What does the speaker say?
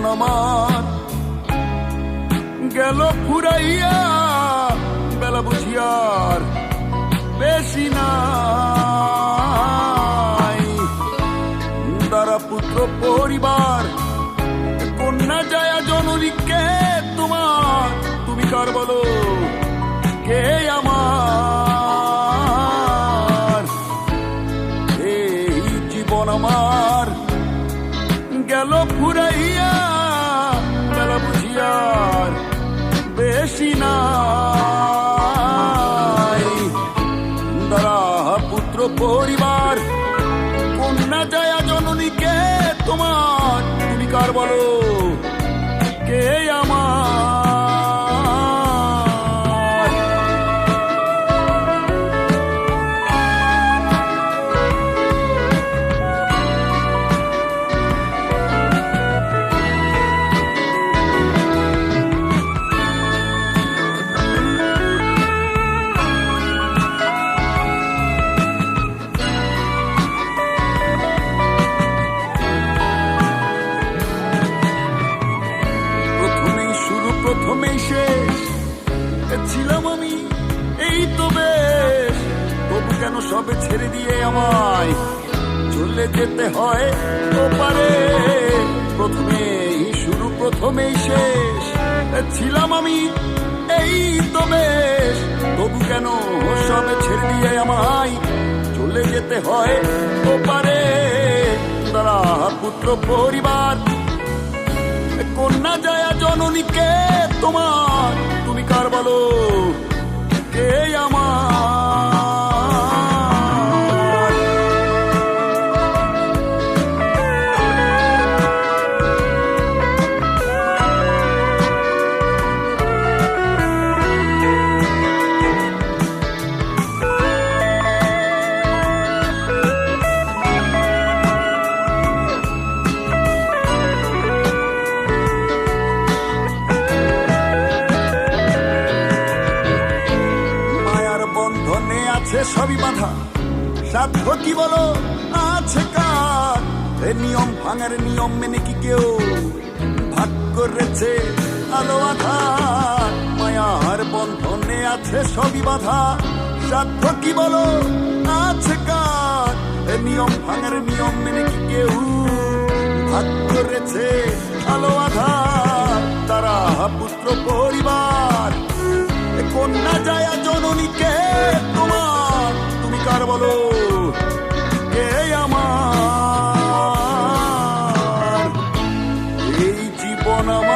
মন আমার। গেল ফুরাইয়া বেলা বুঝিয়ার বেশি নাই। তারা পুত্র পরিবার, কন্যা যায় জননীকে তোমার? তুমি কার বলো? কে আমার? এই জীবন আমার। গেল ফুরাইয়া বেলা বুঝিয়ার বেশি না পুত্র পরিবার, কন্যা যায় জননীকে তোমার তুমি কার বলো? এই তো বেশ তবু কেন সবে ছেড়ে দিয়ে আমায় চলে যেতে হয় তো পারে প্রথমেই শুরু, প্রথমেই শেষ। ছিলাম আমি এই তো বেশ তবু কেন সবে ছেড়ে দিয়ে আমায় চলে যেতে হয় তো পারে তারা পুত্র পরিবার, কন্যা যায় জননীকে তোমার সবই বাধা। সাধ্য কি বলো? আছে কার? এ নিয়ম ভাঙার নিয়ম মেনে কি কেউ? ভাগ করেছে আলো আধার মায়ার বন্ধনে আছে সবই বাধা। সাধ্য কি বলো? আছে কার? এ নিয়ম ভাঙার নিয়ম মেনে কি কেউ? ভাগ করেছে আলো আধার going on?